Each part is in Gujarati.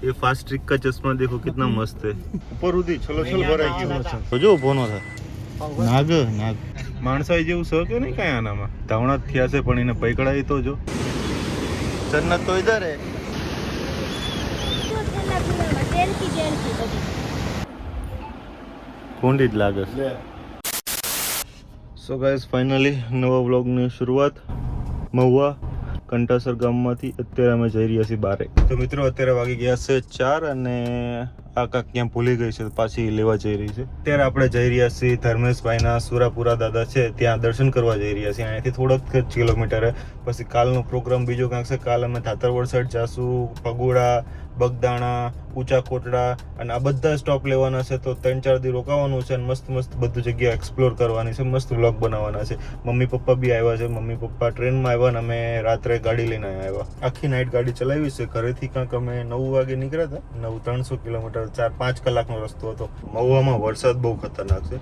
ये फास्ट ट्रिक का चश्मा देखो कितना मस्त है ઉપર સુધી છલો છલ ભરાઈ ગયો તો જો ઊભો નો થાય નાગ નાગ માણસાઈ જેવું છે કે નહીં કાંઈ આનામાં ધાવણા જ થયા છે પણ એને પૈકડાઈ તો જો જન્નત તો ઇધર હે કુંડી જ લાગે છે સો ગાઈઝ ફાઇનલી નવા વ્લોગની શરૂઆત મહુવા કંટાસર ગામમાંથી અત્યારે અમે જઈ રહ્યા છીએ બારે. તો મિત્રો, અત્યારે વાગી ગયા છે ચાર અને આ કાંક ક્યાં ભૂલી ગઈ છે પાછી લેવા જઈ રહી છે. અત્યારે આપણે જઈ રહ્યા છીએ ધર્મેશભાઈના સુરાપુરા દાદા છે, ત્યાં દર્શન કરવા જઈ રહ્યા છીએ. અહીંયાથી થોડોક જ કિલોમીટર પછી કાલનો પ્રોગ્રામ બીજો કાંક છે, કાલ અમે થાતરવડ સાઈડ જાશું, પગોડા બગદાણા, ઊંચા કોટડા અને આ બધા સ્ટોપ લેવાના છે તો ત્રણ ચાર દી રોકાવાનું છે અને મસ્ત મસ્ત બધું જગ્યા એક્સપ્લોર કરવાની છે, મસ્ત વ્લોગ બનાવવાના છે. મમ્મી પપ્પા બી આવ્યા છે, મમ્મી પપ્પા ટ્રેનમાં આવ્યા અને અમે રાત્રે ગાડી લઈને આવ્યા. આખી નાઇટ ગાડી ચલાવી છે, ઘરેથી કાંક અમે નવ વાગે નીકળ્યા હતા, નવ ત્રણસો કિલોમીટર, ચાર પાંચ કલાકનો રસ્તો હતો. મહુવામાં વરસાદ બહુ ખતરનાક છે.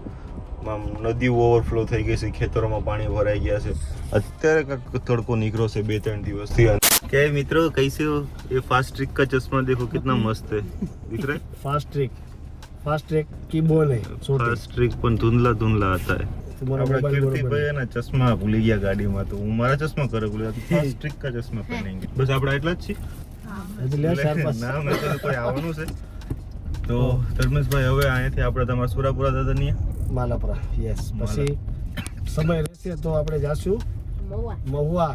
આમ નદીઓ ઓવરફ્લો થઈ ગઈ છે, ખેતરોમાં પાણી ભરાઈ ગયા છે. અત્યારે કાંક તડકો નીકળ્યો છે બે ત્રણ દિવસથી. કે મિત્રો मित्रों कैसे हो ये फास्ट ट्रिक का चश्मा देखो कितना मस्त है दिख रहा है फास्ट ट्रिक फास्ट ट्रिक की बोल है फास्ट ट्रिक पण धुंधला કીર્તિભાઈ ના ચશ્મા ભૂલી ગયા ગાડીમાં તો. હું મારા ચશ્મા કરે ભૂલી ગયા. ફાસ્ટ ટ્રિક કા ચશ્મા પહેરેંગે બસ આપણે એટલા જ છીએ? ના મેં કોઈ આવવાનું છે. તો ધર્મેશભાઈ હવે અહીંયાથી આપણે તમારા સુરાપુરા દાદાની માલાપુરા. યસ પછી સમય રહેશે તો આપણે જાશું. મહુવા. મહુવા.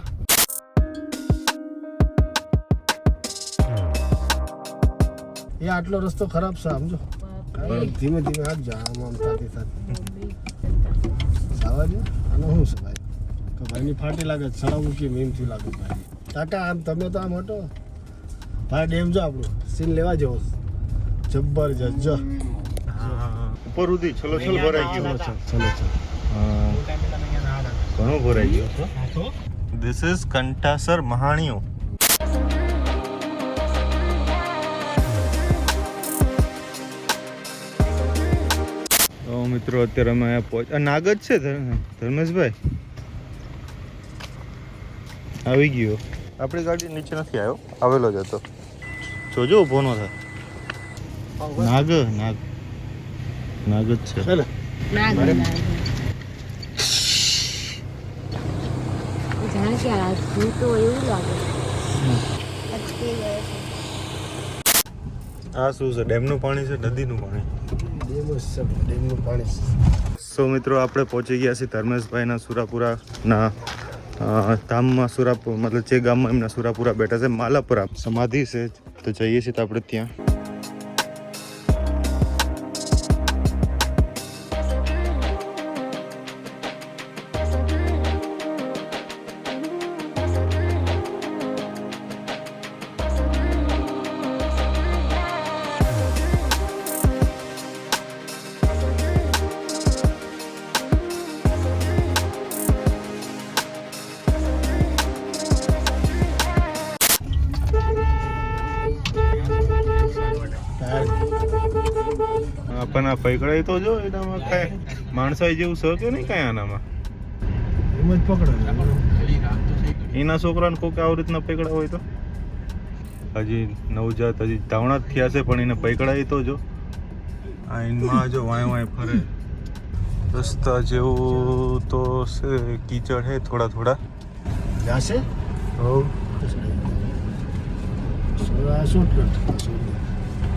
એ આટલો રસ્તો ખરાબ છે સમજો. ધીમે ધીમે આપજો આમ આમ સાથે થતી. સાવા દે આનો શું છે ભાઈ? તો ભાઈની ફાટી લાગે છે, સળાવું કે મેમથી લાગે ભાઈ? કાકા આમ તમે તો આમ હટો. ભાઈ ડેમ જો આપણું. સીન લેવા જેવો જબ્બર જબરજસ્ત જો. ઉપર સુધી છલો છલ ભરાઈ ગયો. છે ચલો છલ. ઘણો ભરાઈ ગયો. ધીસ ઇઝ કંટાસર મહાણીઓ. મિત્રો અત્યારે અમે અહીંયા પહોંચ નાગજ નાગ છે ધર- ધર્મેશભાઈ? આવી ગયો. આપણી ગાડી નીચે નથી આવ્યો આવેલો જ હતો. જોજો ઊભો ન થાય નાગ નાગ. નાગ જ છે. ચાલો જાણે કે આ તો એવું લાગે. આ શું છે? ડેમનું પાણી છે, નદીનું પાણી? ડેમનું પાણી સો મિત્રો, આપણે પહોંચી ગયા છીએ ધર્મેશભાઈના સુરાપુરાના ધામમાં સુરાપુર, મતલબ જે ગામમાં એમના સુરાપુરા બેઠા છે, માલાપુરા સમાધિ છે. તો જઈએ છીએ તો આપણે ત્યાં. પણ આ પકડાય તો જો એનામાં કાંઈ માણસાઈ જેવું છે કે નહીં કાંઈ આનામાં? એના છોકરાને કોઈક આવી રીતના પકડા હોય તો? હજી નવજાત હજી ધાવણા જ થયા છે પણ એને પકડાય તો જો. આ એમાં જો વાય વાય ફરે. રસ્તા જેવું તો છે કીચડ હે થોડા થોડા. જાશે હો શું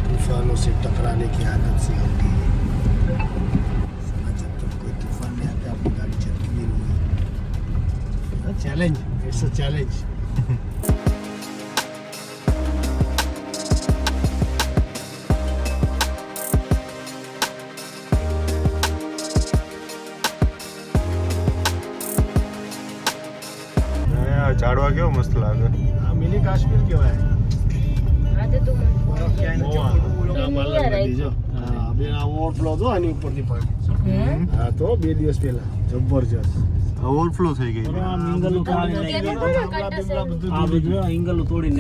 तूफानों से टकराने की आदत सी होती है साला जब तक कोई तूफान नहीं आता अपनी गाड़ी चलती भी नहीं चैलेंज इट्स अ चैलेंज આ ઝાડવા કેવો મસ્ત લાગે हाँ मिनी काश्मीर क्यों है આજે તો હા ઓવરફ્લો હતો આની ઉપરથી પાણી હે? હા તો બે દિવસ પહેલા. જબરજસ્ત. ઓવરફ્લો થઈ ગઈ. મિંગલું આ એંગલો તોડી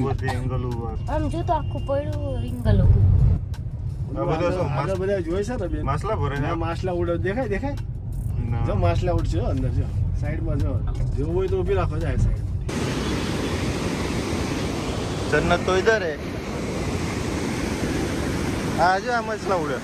બધી એંગલો આમ જો તો આખું પડ્યું રીંગલો બધા જોઈ છે ને બેન? ભરે માછલા ઉડે. દેખાય દેખાય. જો માછલા ઉડશે અંદર જો. સાઈડમાં જો. જેવું હોય તો ઊભી રાખો જાય સાઈડ ઇધર હે. આ જો આ મછલા ઉડે.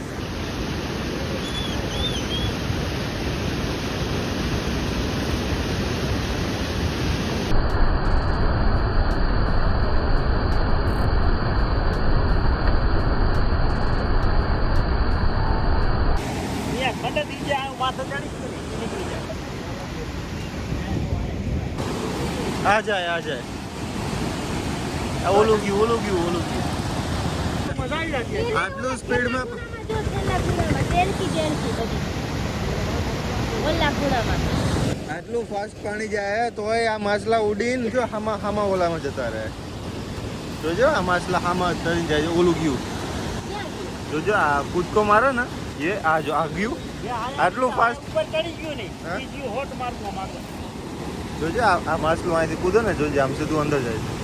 આ જાય આ જાય. ઓલું ગયું ઓલું ગયું ઓલું ગયું. આટલું સ્પીડમાં આટલું ફાસ્ટ પાણી જાય તોય આ માછલા ઉડીને જો હામા હામા ઓલામાં જતા રહે. જોજો આ માછલા હામાં તરી જાય છે. ઓલું ગયું. જોજો આ કૂદકો મારે ને એ આ જો આ ગયું. આટલું ફાસ્ટ હા? જોજો આ આ માછલું અહીંથી કૂદો ને જોજો આમ સીધું અંદર જાય છે.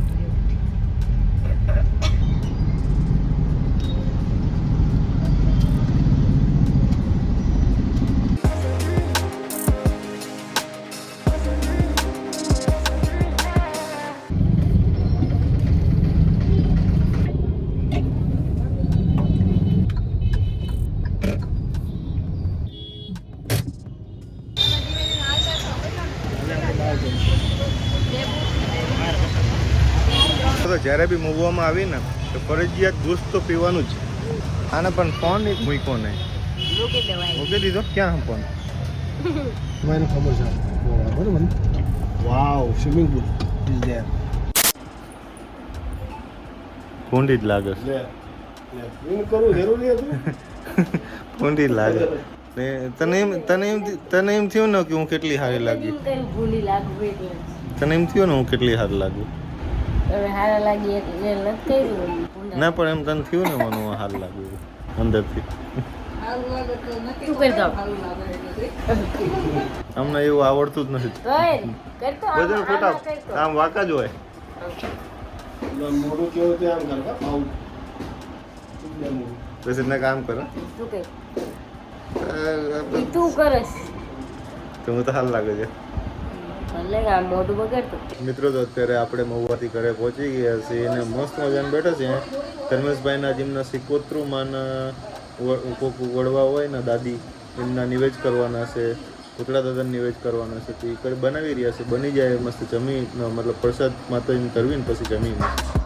જ્યારે બી મૂવવામાં આવી ને તો ફરજિયાત દૂધ તો પીવાનું જ. આને પણ ફોન એક મૂક્યો નહીં. મૂકી દીધો? ક્યાં ફોન મને ખબર છે. બરાબર મને? Wow swimming pool is there ફૂંડી જ લાગે. લે લે. સ્વિમિંગ કરવું જરૂરી હતું? ફૂંડી જ લાગે. ને તને એમ તને એમ તને એમ થયું ને કે હું કેટલી સારી લાગી. તને એમ થયું ને હું કેટલી સારી લાગુ? હવે હારા લાગી એટલે નથી કર્યું. ના પણ એમ તને થયું ને મને હાલ લાગ્યું લાગુ અંદરથી. તું? કરતો અમને એવું આવડતું જ નથી. બધું ખોટા આમ- વાકા ફોટા આમ વાંકા જ હોય. મોઢું કેવું તે આમ કર આવું. પછી એને કામ કરે તું કર. તું કરસ. તો હું તો હાલ લાગે છે ભલે આમ મોઢું બગાડતો મિત્રો, તો અત્યારે આપણે મહુવાથી ઘરે પહોંચી ગયા છીએ અને મસ્ત મજાને બેઠા છીએ. ધર્મેશભાઈના જેમના સિકોતરુમાંના કોક વડવા હોય ને દાદી, એમના નિવેજ કરવાના છે પુતળા દાદાને નિવેજ કરવાના છે. તે બનાવી રહ્યા છે. બની જાય મસ્ત જમી મતલબ પ્રસાદ માતાજીને કરવી ને પછી જમીને.